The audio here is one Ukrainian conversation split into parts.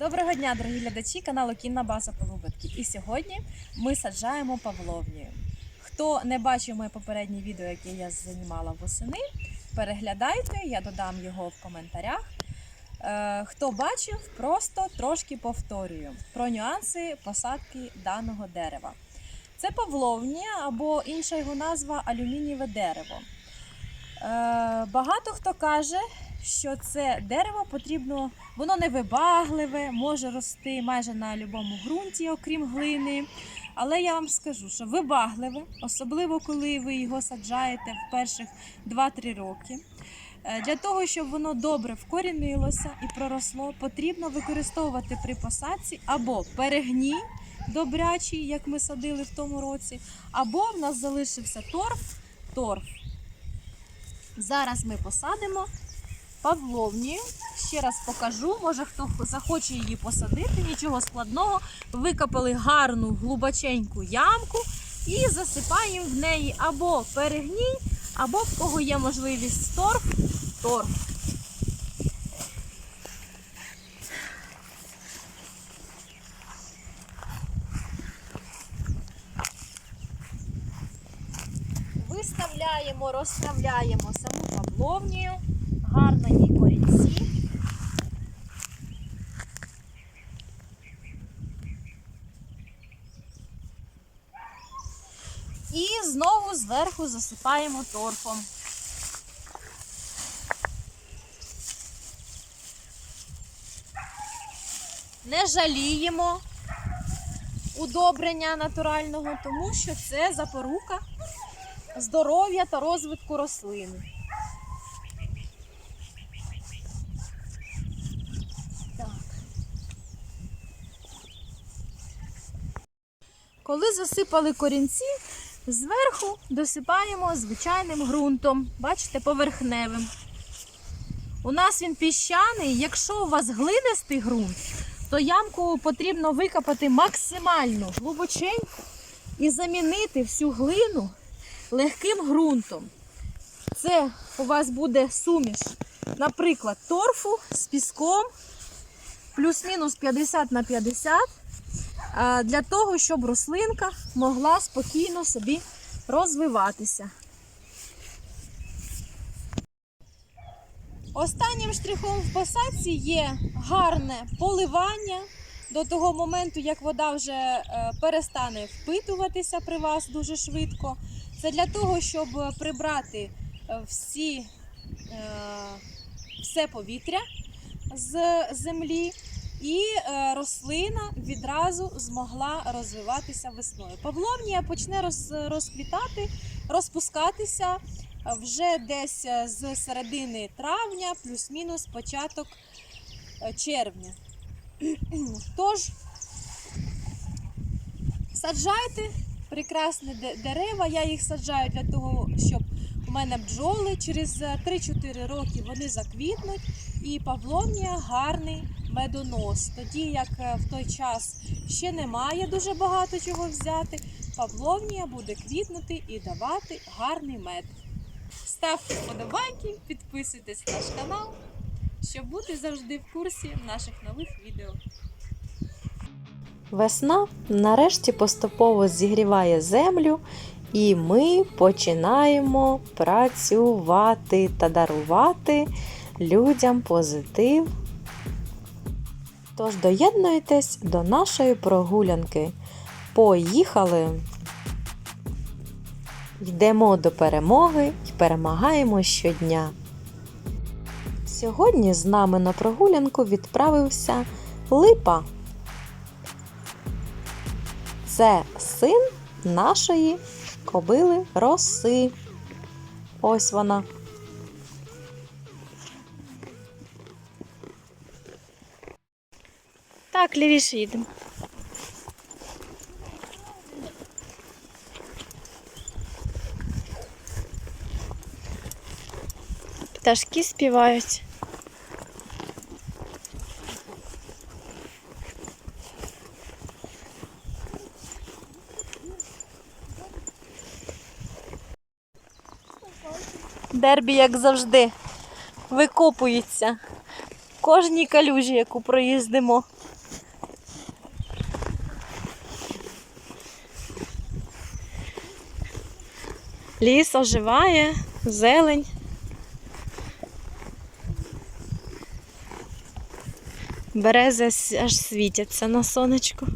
Доброго дня, дорогі глядачі каналу Кінна База Полуботки. І сьогодні ми саджаємо павловнію. Хто не бачив моє попереднє відео, яке я знімала восени, переглядайте, я додам його в коментарях. Е, Хто бачив, просто трошки повторюю про нюанси посадки даного дерева. Це павловнія або інша його назва алюмінієве дерево. Е, Багато хто каже, що це дерево потрібно, воно невибагливе, може рости майже на будь-якому ґрунті, окрім глини. Але я вам скажу, що вибагливе, особливо коли ви його саджаєте в перших 2-3 роки. Е, Для того, щоб воно добре вкорінилося і проросло, потрібно використовувати при посадці або перегній добрячий, як ми садили в тому році, або в нас залишився торф, торф. Зараз ми посадимо павловнію. Ще раз покажу, може хто захоче її посадити, нічого складного. Викопали гарну глибоченьку ямку і засипаємо в неї або перегній, або в кого є можливість торф, торф. Виставляємо, розставляємо саму павловнію, гарно їй корінці. І знову зверху засипаємо торфом. Не жаліємо удобрення натурального, тому що це запорука здоров'я та розвитку рослини. Коли засипали корінці, зверху досипаємо звичайним ґрунтом, бачите, поверхневим. У нас він піщаний. Якщо у вас глинистий ґрунт, то ямку потрібно викопати максимально глибоченько і замінити всю глину легким ґрунтом. Це у вас буде суміш, наприклад, торфу з піском, плюс-мінус 50 на 50, а, для того, щоб рослинка могла спокійно собі розвиватися. Останнім штрихом в посадці є гарне поливання до того моменту, як вода вже е, перестане впитуватися при вас дуже швидко. Це для того, щоб прибрати е, всі, е, все повітря з землі, і е, рослина відразу змогла розвиватися весною. Павловнія почне роз- розквітати, розпускатися е, вже десь е, з середини травня, плюс-мінус початок червня. Тож саджайте прекрасні дерева. Я їх саджаю для того, щоб у мене бджоли через е, 3-4 роки вони заквітнуть, і павловнія гарний медонос. Тоді як е, в той час ще немає дуже багато чого взяти, павловнія буде квітнути і давати гарний мед. Ставте вподобайки, підписуйтесь на наш канал, щоб бути завжди в курсі наших нових відео. Весна нарешті поступово зігріває землю, і ми починаємо працювати та дарувати людям позитив. Тож доєднуйтесь до нашої прогулянки. Поїхали! Йдемо до перемоги і перемагаємо щодня. Сьогодні з нами на прогулянку відправився Липа. Це син нашої кобили роси. Ось вона. Так, лівіше їдемо. Пташки співають. Дербі, як завжди, викопується. кожній калюжі, яку проїздимо. Ліс оживає, зелень. Берези аж світяться на сонечку.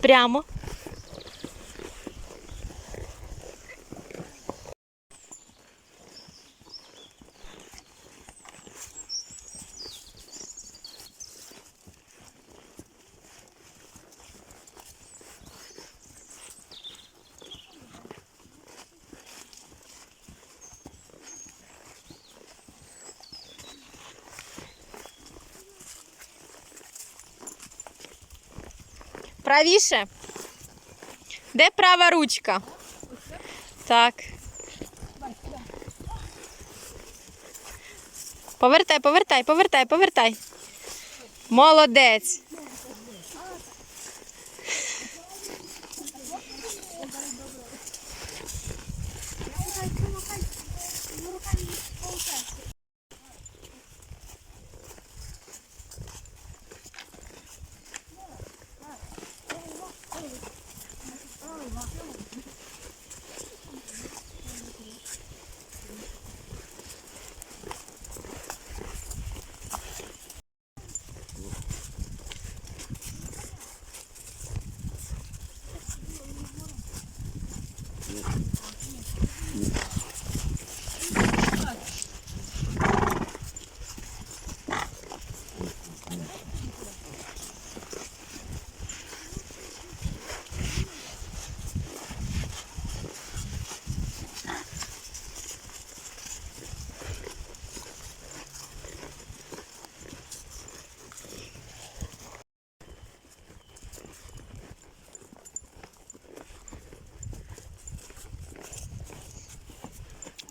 Прямо. Правіше. Де права ручка? Так. Повертай, повертай, повертай, повертай. Молодець.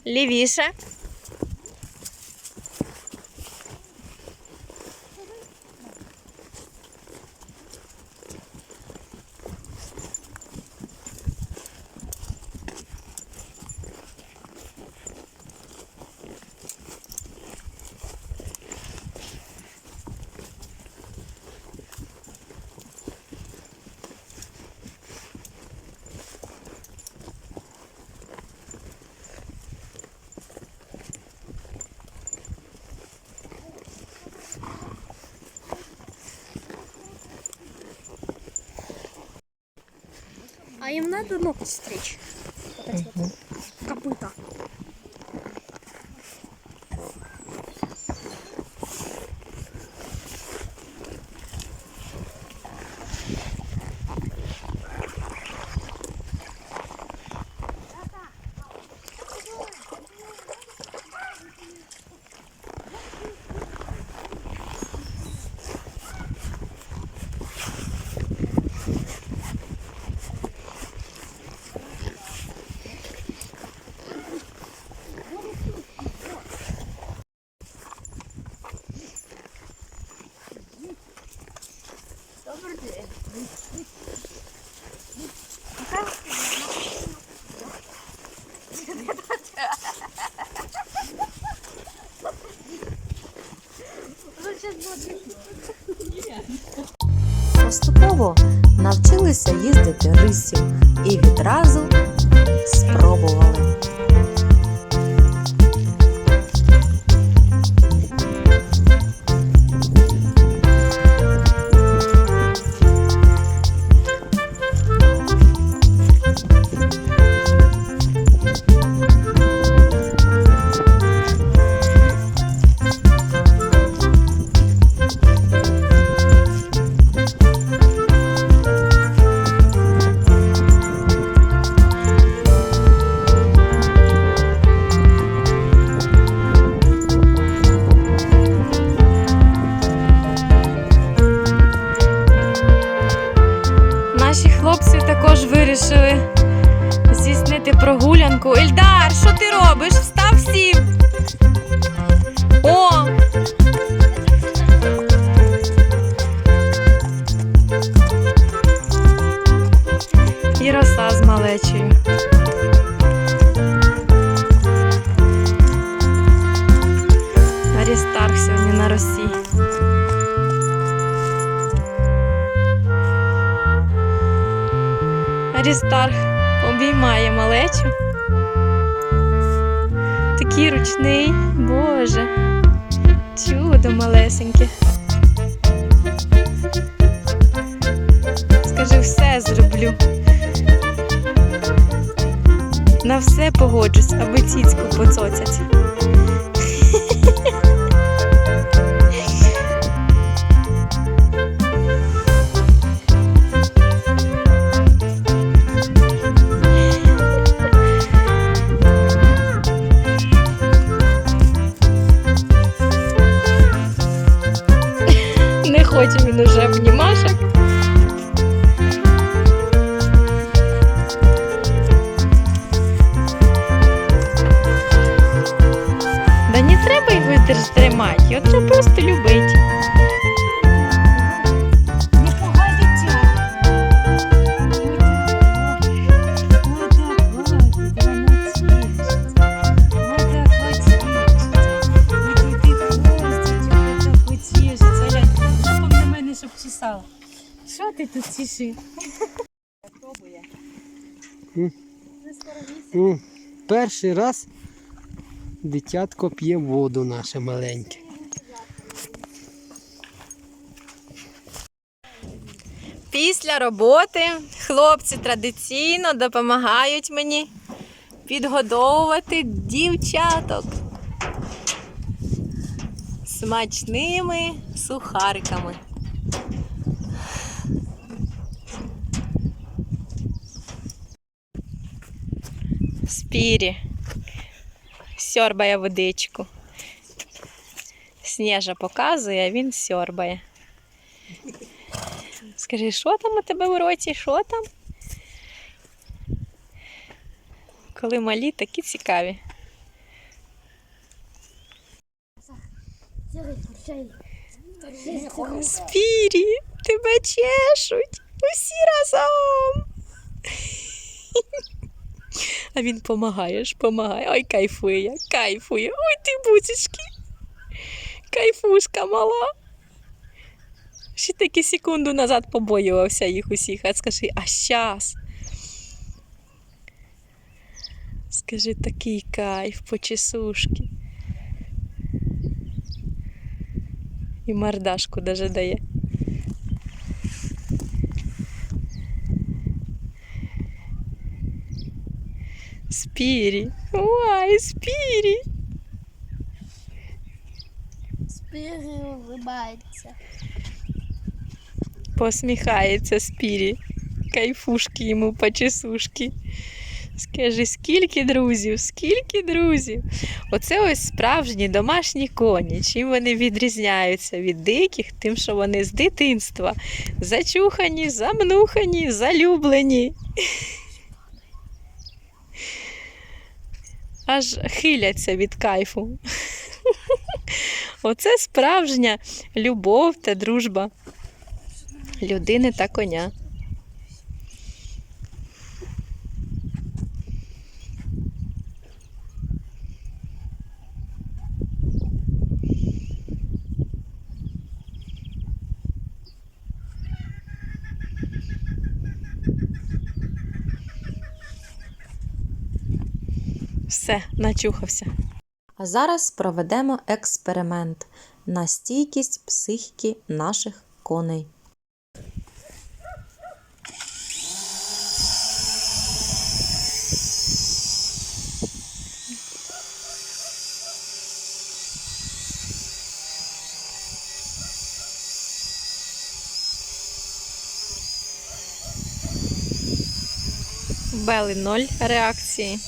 Лівіше. А им надо ногти стричь. Вот эти вот копыта. ранку. Ільдар, що ти робиш? Встав всім. О! І роса з малечею. Арістарх сьогодні на росі. Арістарх обіймає малечу. Такий ручний, Боже. Чудо малесеньке. Скажи, все зроблю. На все погоджусь, аби ціцьку поцоцять. Тут? Пробує. Перший раз дитятко п'є воду наше маленьке. Після роботи хлопці традиційно допомагають мені підгодовувати дівчаток смачними сухариками. Спірі сьорбає водичку. Сніжа показує, а він сьорбає. Скажи, що там у тебе в роті? Що там? Коли малі, такі цікаві. Спірі, тебе чешуть. Усі разом. А він помагаєш, помагає. Ой, кайфує, кайфує. Ой, ти бузечки. Кайфушка мала. Ще таки секунду назад побоювався їх усіх. А скажи, а щас? Скажи, такий кайф, почесушки. І мордашку даже дає. Спірі. Ой, спірі. Спири улыбается. Посміхається Спірі. Кайфушки йому почесушки. Скажи, скільки друзів, скільки друзів. Оце ось справжні домашні коні. Чим вони відрізняються від диких, тим, що вони з дитинства зачухані, замнухані, залюблені. Аж хиляться від кайфу. Оце справжня любов та дружба людини та коня. Все, начухався. А зараз проведемо експеримент на стійкість психіки наших коней. Бели ноль реакції.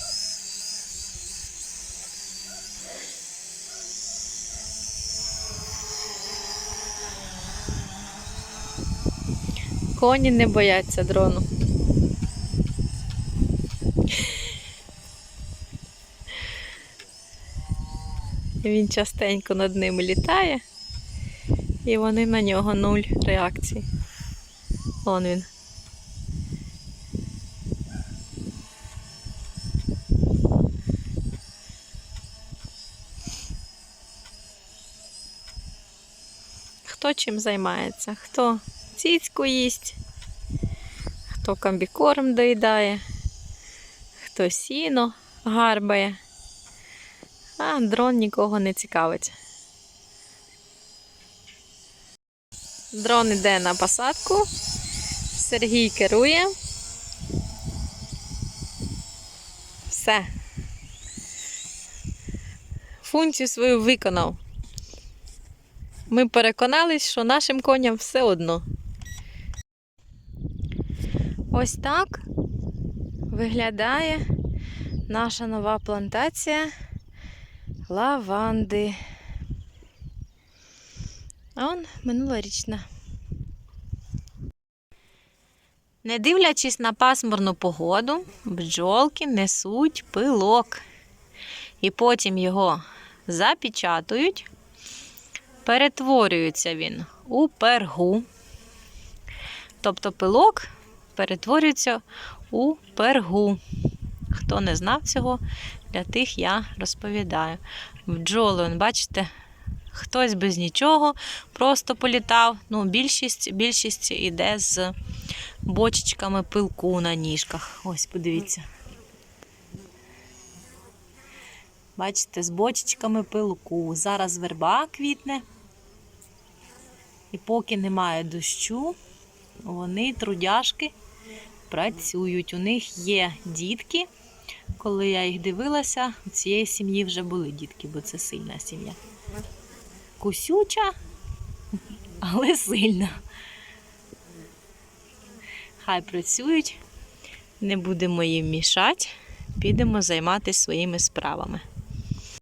Коні не бояться дрону. Він частенько над ними літає, і вони на нього нуль реакції. Он він. Хто чим займається? Хто цицьку їсть, хто комбікорм доїдає, хто сіно гарбає. А дрон нікого не цікавить. Дрон іде на посадку. Сергій керує. Все. Функцію свою виконав. Ми переконались, що нашим коням все одно. Ось так виглядає наша нова плантація лаванди. А он минулорічна. Не дивлячись на пасмурну погоду, бджолки несуть пилок. І потім його запечатують. Перетворюється він у пергу. Тобто пилок перетворюється у пергу. Хто не знав цього, для тих я розповідаю. Бджоли, бачите, хтось без нічого просто політав. Ну, більшість, більшість іде з бочечками пилку на ніжках. Ось, подивіться. Бачите, з бочечками пилку. Зараз верба квітне. І поки немає дощу, вони трудяшки працюють. У них є дітки. Коли я їх дивилася, у цієї сім'ї вже були дітки, бо це сильна сім'я. Кусюча, але сильна. Хай працюють, не будемо їм мішати, підемо займатися своїми справами.